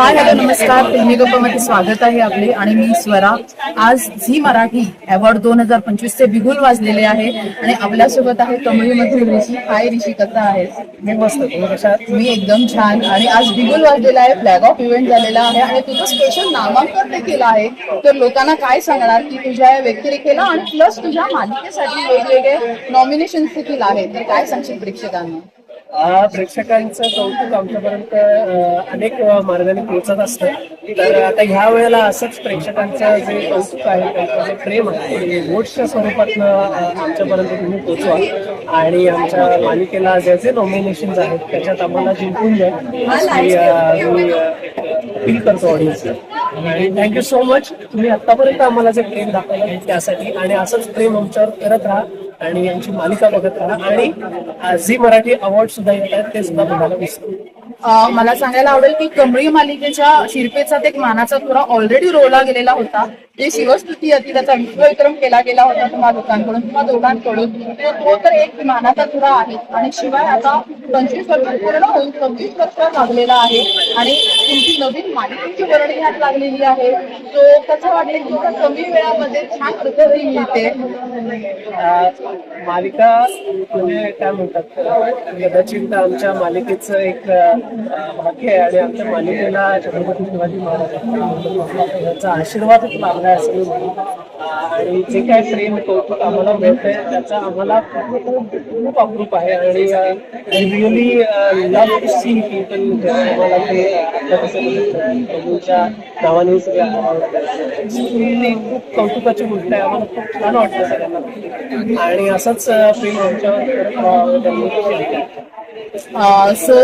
Hi hello नमस्कार. फिल्मी गप्पामध्ये स्वागत आहे आपले आणि मी स्वरा. आज झी मराठी अवॉर्ड दोन हजार पंचवीस चे बिगुल वाजलेले आहे आणि आपल्यासोबत आहे कमळीमधील ऋषी. हाय ऋषी कसा आहेस? मी मस्त तुम्ही? मी एकदम छान. आणि आज बिगुल वाजलेला आहे फ्लॅग ऑफ इव्हेंट झालेला आहे आणि तुझं स्पेशल नामांकन देखील आहे. तर लोकांना काय सांगणार की तुझ्या या व्यक्तिरेखेला आणि प्लस तुझ्या मालिकेसाठी वेगवेगळे नॉमिनेशन देखील आहेत. तर काय सांगशील प्रेक्षकांना? प्रेक्षकांचं कौतुक आमच्यापर्यंत अनेक मार्गाने पोहोचत असतं. तर आता ह्या वेळेला असंच प्रेक्षकांचं जे कौतुक आहे त्यांचं जे प्रेम आहे वोट्सच्या स्वरूपातनं आमच्यापर्यंत तुम्ही पोहोचवा. आणि आमच्या मालिकेला जे जे नॉमिनेशन आहेत त्याच्यात आम्हाला जिंकून द्या. मी फील करतो ऑडियन्स आणि थँक्यू सो मच तुम्ही आतापर्यंत आम्हाला जे प्रेम दाखवलं त्यासाठी. आणि असंच प्रेम आमच्यावर करत राहा. आणि यांची मालिका बघत राहा. आणि झी मराठी अवॉर्ड सुद्धा येत आहेत ते सुद्धा बघायला विसरू मला सांगायला आवडेल की कमळी मालिकेच्या शिरपेचा एक मानाचा तुरा ऑलरेडी रोवला गेलेला होता. जे शिवस्तुती होती त्याचा विश्वविक्रम केला गेला होता तुम्हा लोकांकडून तुम्हा दोघांकडून. तो तर एक मानाचा तुरा आहे. आणि शिवाय आता पंचवीस वर्ष पूर्ण होऊन सव्वीस वर्ष लागलेला आहे. आणि तुमची नवीन मालिकेची वर्णी ह्यात लागलेली आहे. तो कसं वाटेल? तुमचा कमी वेळामध्ये छान प्रगती मिळते मालिका म्हणजे काय म्हणतात? कदाचित आमच्या मालिकेचं एक भाग्य आहे आणि आमच्या मालिकेला छत्रपती शिवाजी महाराजांचा आशीर्वादच लाभला आहे आणि जे काय प्रेम कौतुक आम्हाला मिळतंय त्याचा आम्हाला खूप अप्रूप आहे. आणि really love to see people आम्हाला ते प्रभूच्या नावाने सगळं आवडतं खूप कौतुकाची गोष्ट आहे. आम्हाला खूप छान वाटतं सगळ्यांना. आणि असंच प्रेम आमच्यावर त्यांनी केलं. सो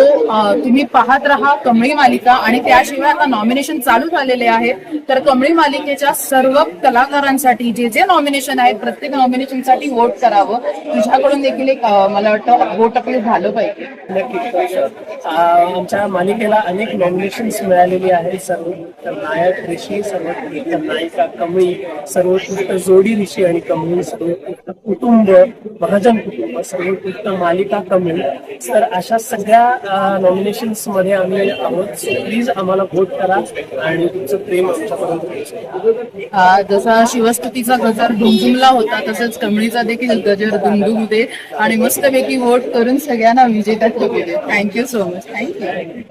तुम्ही पाहत राहा कमळी मालिका आणि त्याशिवाय आता नॉमिनेशन चालू झालेले आहे. तर कमळी मालिकेच्या सर्व कलाकारांसाठी जे जे नॉमिनेशन आहेत प्रत्येक नॉमिनेशनसाठी वोट करावं. तुझ्याकडून देखील एक मला वाटतं वोट आपले झालं पाहिजे. नक्की आमच्या मालिकेला अनेक नॉमिनेशन मिळालेली आहेत. सर्वोत्तम नायक ऋषी सर्वोत्कृष्ट नायिका कमळी सर्वोत्कृष्ट जोडी ऋषी आणि कमळी सर्वोत्कृष्ट कुटुंब महाजन कुटुंब सर्वोत्कृष्ट मालिका कमळी. तर अशा सगळ्या नॉमिनेशन्समध्ये आम्ही आहोत. प्लीज आम्हाला वोट करा आणि तुमचं प्रेम आमच्यापर्यंत जसा शिवस्तुतीचा गजर दुमदुमला होता तसंच कमळीचा देखील गजर दुमदुम दे आणि मस्तपैकी वोट करून सगळ्यांना विजेता ठेवू दे thank you so much thank you